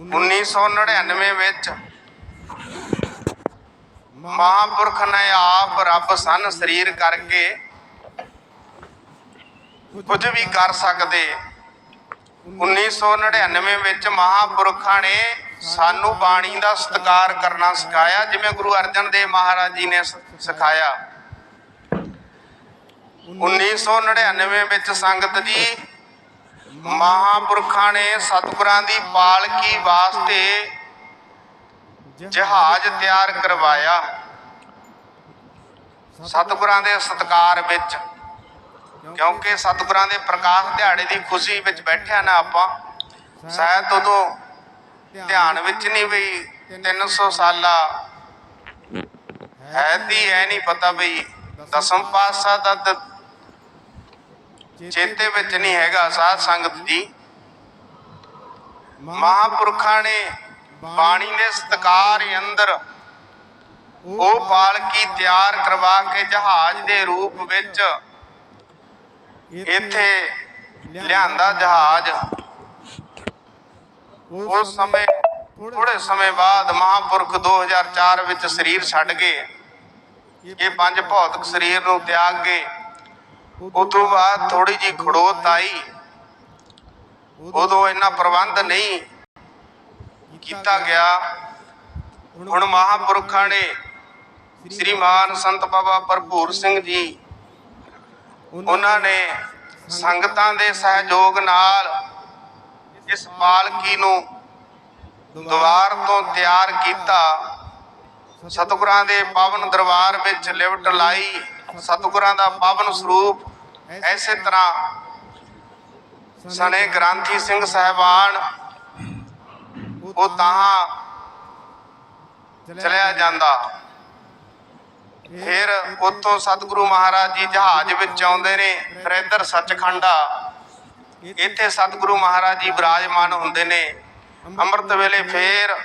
1999 ਵਿੱਚ ਮਹਾਪੁਰਖ ਨੇ ਆਪ ਰੱਬ ਸਨ ਸਰੀਰ ਕਰਕੇ ਕੁਝ ਵੀ ਕਰ ਸਕਦੇ। 1999 ਵਿੱਚ ਮਹਾਪੁਰਖਾਂ ਨੇ ਸਾਨੂੰ ਬਾਣੀ ਦਾ ਸਤਿਕਾਰ ਕਰਨਾ ਸਿਖਾਇਆ, ਜਿਵੇਂ ਗੁਰੂ ਅਰਜਨ ਦੇਵ ਮਹਾਰਾਜ ਜੀ ਨੇ ਸ- ਸਿਖਾਇਆ। 1999 ਵਿੱਚ ਸੰਗਤ ਜੀ ਮਹਾਪੁਰਖਾਂ ਨੇ ਸਤਿਗੁਰਾਂ ਦੀ ਪਾਲਕੀ ਵਾਸਤੇ ਜਹਾਜ਼ ਤਿਆਰ ਕਰਵਾਇਆ। ਸਤਿਗੁਰਾਂ ਦੇ ਸਤਿਕਾਰ ਵਿੱਚ। ਕਿਉਂਕਿ ਸਤਿਗੁਰਾਂ ਦੇ ਪ੍ਰਕਾਸ਼ ਦਿਹਾੜੇ ਦੀ ਖੁਸ਼ੀ ਵਿੱਚ ਬੈਠਿਆ ਨਾ ਆਪਾਂ, ਸ਼ਾਇਦ ਉਦੋਂ ਧਿਆਨ ਵਿੱਚ ਨਹੀਂ ਵੀ 300 ਸਾਲਾ ਹੈ ਦੀ ਐ ਨਹੀਂ ਪਤਾ ਬਈ ਦਸਮ ਪਾਤਸ਼ਾਹ ਦਾ ਚੇਤੇ ਵਿੱਚ ਨਹੀਂ ਹੈਗਾ ਸਾਧ ਸੰਗਤ ਜੀ। ਮਹਾਪੁਰਖਾਂ ਨੇ ਬਾਣੀ ਦੇ ਸਤਕਾਰ ਅੰਦਰ ਉਹ ਪਾਲਕੀ ਤਿਆਰ ਕਰਵਾ ਕੇ ਜਹਾਜ਼ ਦੇ ਰੂਪ ਵਿੱਚ ਇੱਥੇ ਲਿਆਂਦਾ ਜਹਾਜ਼। ਉਸ ਸਮੇਂ ਥੋੜੇ ਸਮੇਂ ਬਾਅਦ ਮਹਾਪੁਰਖ 2004 ਵਿੱਚ ਸਰੀਰ ਛੱਡ ਗਏ। ਇਹ ਪੰਜ ਭੌਤਿਕ ਸਰੀਰ ਨੂੰ ਤਿਆਗ ਕੇ ਉਸ ਬਾਅਦ ਥੋੜੀ ਜੀ ਖੜੋਤ ਆਈ। ਉਦੋਂ ਇੰਨਾ ਪ੍ਰਬੰਧ ਨਹੀਂ ਕੀਤਾ ਗਿਆ। ਹੁਣ ਮਹਾਪੁਰਖਾਂ ਨੇ ਸ੍ਰੀਮਾਨ ਸੰਤ ਬਾਬਾ ਭਰਪੂਰ ਸਿੰਘ ਜੀ, ਉਹਨਾਂ ਨੇ ਸੰਗਤਾਂ ਦੇ ਸਹਿਯੋਗ ਨਾਲ ਇਸ ਪਾਲਕੀ ਨੂੰ ਦੁਆਰ ਤੋਂ ਤਿਆਰ ਕੀਤਾ। ਸਤਿਗੁਰਾਂ ਦੇ ਪਾਵਨ ਦਰਬਾਰ ਵਿੱਚ ਲਿਵਟ ਲਾਈ। ਸਤਿਗੁਰਾਂ ਦਾ ਪਾਵਨ ਸਰੂਪ ਐਸੇ ਤਰ੍ਹਾਂ ਸਣੇ ਗ੍ਰੰਥੀ ਸਿੰਘ ਸਾਹਿਬਾਨ, ਉਹ ਤਾਂ ਚਲਿਆ ਜਾਂਦਾ। ਫਿਰ ਉੱਥੋਂ ਸਤਿਗੁਰੂ ਮਹਾਰਾਜ ਜੀ ਜਹਾਜ਼ ਵਿੱਚ ਆਉਂਦੇ ਨੇ, ਫਿਰ ਇੱਧਰ ਸੱਚਖੰਡਾ। ਇੱਥੇ ਸਤਿਗੁਰੂ ਮਹਾਰਾਜ ਜੀ ਬਿਰਾਜਮਾਨ ਹੁੰਦੇ ਨੇ। ਅੰਮ੍ਰਿਤ ਵੇਲੇ ਫੇਰ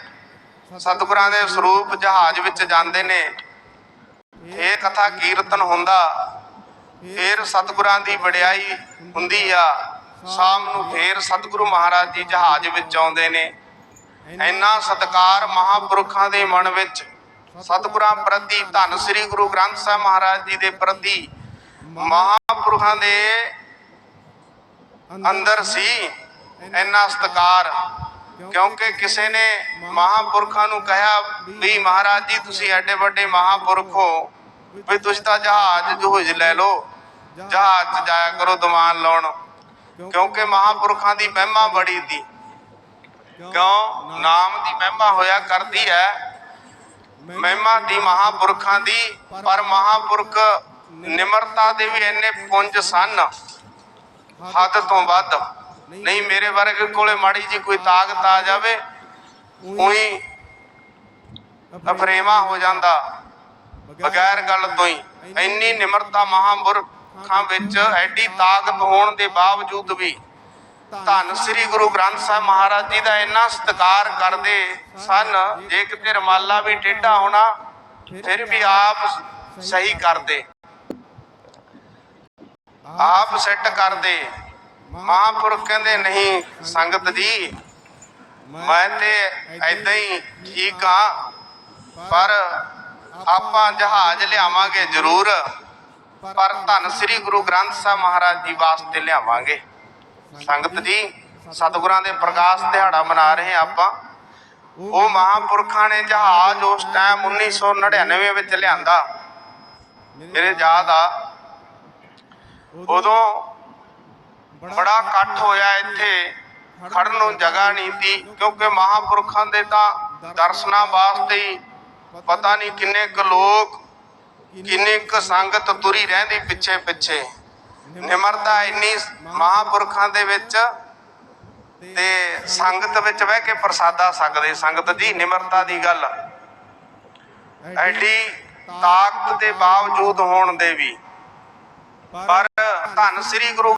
ਸਤਿਗੁਰਾਂ ਦੇ ਸਰੂਪ ਜਹਾਜ਼ ਵਿੱਚ ਜਾਂਦੇ ਨੇ। ਇਹ ਕਥਾ ਕੀਰਤਨ ਹੁੰਦਾ। ਫੇਰ ਸਤਿਗੁਰਾਂ ਦੀ ਵਡਿਆਈ ਹੁੰਦੀ ਆ। ਸ਼ਾਮ ਨੂੰ ਫੇਰ ਸਤਿਗੁਰੂ ਮਹਾਰਾਜ ਜੀ ਜਹਾਜ਼ ਵਿੱਚ ਆਉਂਦੇ ਨੇ। ਇੰਨਾ ਸਤਕਾਰ ਮਹਾਪੁਰਖਾਂ ਦੇ ਮਨ ਵਿੱਚ। ਸਤਿਗੁਰਾਂ ਪ੍ਰਤੀ ਧੰਨ ਸ੍ਰੀ ਗੁਰੂ ਗ੍ਰੰਥ ਸਾਹਿਬ ਮਹਾਰਾਜ ਜੀ ਦੇ ਪ੍ਰਤੀ ਮਹਾਪੁਰਖਾਂ ਦੇ ਅੰਦਰ ਸੀ ਇੰਨਾ ਸਤਕਾਰ। ਕਿਉਂਕਿ ਕਿਸੇ ਨੇ ਮਹਾਪੁਰਖਾਂ ਨੂੰ ਕਿਹਾ ਵੀ ਮਹਾਰਾਜ ਜੀ, ਤੁਸੀਂ ਐਡੇ ਵੱਡੇ ਮਹਾਪੁਰਖ ਹੋ। ਵੀ ਤੁਸੀਂ ਤਾਂ ਜਹਾਜ਼ ਜਹਾਜ਼ ਲੈ ਲਓ। ਜਹਾਜ਼ 'ਚ ਜਾਇਆ ਕਰੋ ਦਮਾਨ ਲਾਉਣ। ਕਿਉਂਕਿ ਮਹਾਪੁਰਖਾਂ ਦੀ ਮਹਿਮਾ ਬੜੀ ਸੀ। ਕਿਉਂ? ਨਾਮ ਦੀ ਮਹਿਮਾ ਹੋਇਆ ਕਰਦੀ ਹੈ। ਮਹਿਮਾ ਦੀ ਮਹਾਪੁਰਖਾਂ ਦੀ, ਪਰ ਮਹਾਪੁਰਖ ਨਿਮਰਤਾ ਦੇ ਵੀ ਇੰਨੇ ਪੁੰਜ ਸਨ। ਹੱਦ ਤੋਂ ਵੱਧ। ਨਹੀਂ, ਮੇਰੇ ਵਰਗੇ ਕੋਲੇ ਮਾੜੀ ਜੀ ਕੋਈ ਤਾਕਤ ਆ ਜਾਵੇ, ਉਹੀ ਅਫਰੇਮਾ ਹੋ ਜਾਂਦਾ। ਬਗੈਰ ਗੱਲ ਤੋਂ ਹੀ ਇੰਨੀ ਨਿਮਰਤਾ ਮਹਾਪੁਰਖਾਂ ਵਿੱਚ ਐਡੀ ਤਾਕਤ ਹੋਣ ਦੇ ਬਾਵਜੂਦ ਵੀ ਧੰਨ ਸ੍ਰੀ ਗੁਰੂ ਗ੍ਰੰਥ ਸਾਹਿਬ ਮਹਾਰਾਜ ਜੀ ਦਾ ਇੰਨਾ ਸਤਿਕਾਰ ਕਰਦੇ ਸਨ। ਜੇ ਕਿਤੇ ਰਮਾਲਾ ਵੀ ਟੇਢਾ ਹੋਣਾ, ਫਿਰ ਵੀ ਆਪ ਸਹੀ ਕਰਦੇ। ਆਪ ਸੈੱਟ ਕਰਦੇ। ਮਹਾਂਪੁਰਖ ਕਹਿੰਦੇ ਨਹੀਂ, ਸੰਗਤ ਜੀ, ਮੈਂ ਤੇ ਐਦਾਂ ਹੀ ਠੀਕ ਆ ਪਰ ਆਪਾਂ ਜਹਾਜ਼ ਲਿਆਵਾਂਗੇ ਜ਼ਰੂਰ, ਪਰ ਧੰਨ ਸ੍ਰੀ ਗੁਰੂ ਗ੍ਰੰਥ ਸਾਹਿਬ ਮਹਾਰਾਜ ਜੀ ਵਾਸਤੇ ਲਿਆਵਾਂਗੇ। ਸੰਗਤ ਜੀ, ਸਤਿਗੁਰਾਂ ਦੇ ਪ੍ਰਕਾਸ਼ ਦਿਹਾੜਾ ਮਨਾ ਰਹੇ ਹਾਂ ਆਪਾਂ। ਉਹ ਮਹਾਂਪੁਰਖਾਂ ਨੇ ਜਹਾਜ਼ ਉਸ ਟਾਈਮ 1999 ਵਿੱਚ ਲਿਆਂਦਾ। ਮੇਰੇ ਯਾਦ ਆ, ਉਦੋਂ ਬੜਾ ਇਕੱਠ ਹੋਇਆ ਇੱਥੇ। ਖੜਨ ਨੂੰ ਜਗ੍ਹਾ ਨਹੀਂ ਸੀ, ਕਿਉਂਕਿ ਮਹਾਂਪੁਰਖਾਂ ਦੇ ਤਾਂ ਦਰਸ਼ਨਾਂ ਵਾਸਤੇ ਹੀ ਪਤਾ ਨਹੀਂ ਕਿੰਨੇ ਕੁ ਲੋਕ, ਕਿੰਨੀ ਕੁ ਸੰਗਤ ਤੁਰੀ ਰਹਿੰਦੀ ਪਿੱਛੇ ਪਿੱਛੇ। ਨਿਮਰਤਾ ਇੰਨੀ ਮਹਾਪੁਰਖਾਂ ਦੇ ਵਿੱਚ ਤੇ ਸੰਗਤ ਵਿੱਚ ਬਹਿ ਕੇ ਪ੍ਰਸਾਦਾ ਸਕਦੇ ਸੰਗਤ ਜੀ ਨਿਮਰਤਾ ਦੀ ਗੱਲ। ਐਡੀ ਤਾਕਤ ਦੇ ਬਾਵਜੂਦ ਹੋਣ ਦੇ ਵੀ। ਪਰ ਧੰਨ ਸ੍ਰੀ ਗੁਰੂ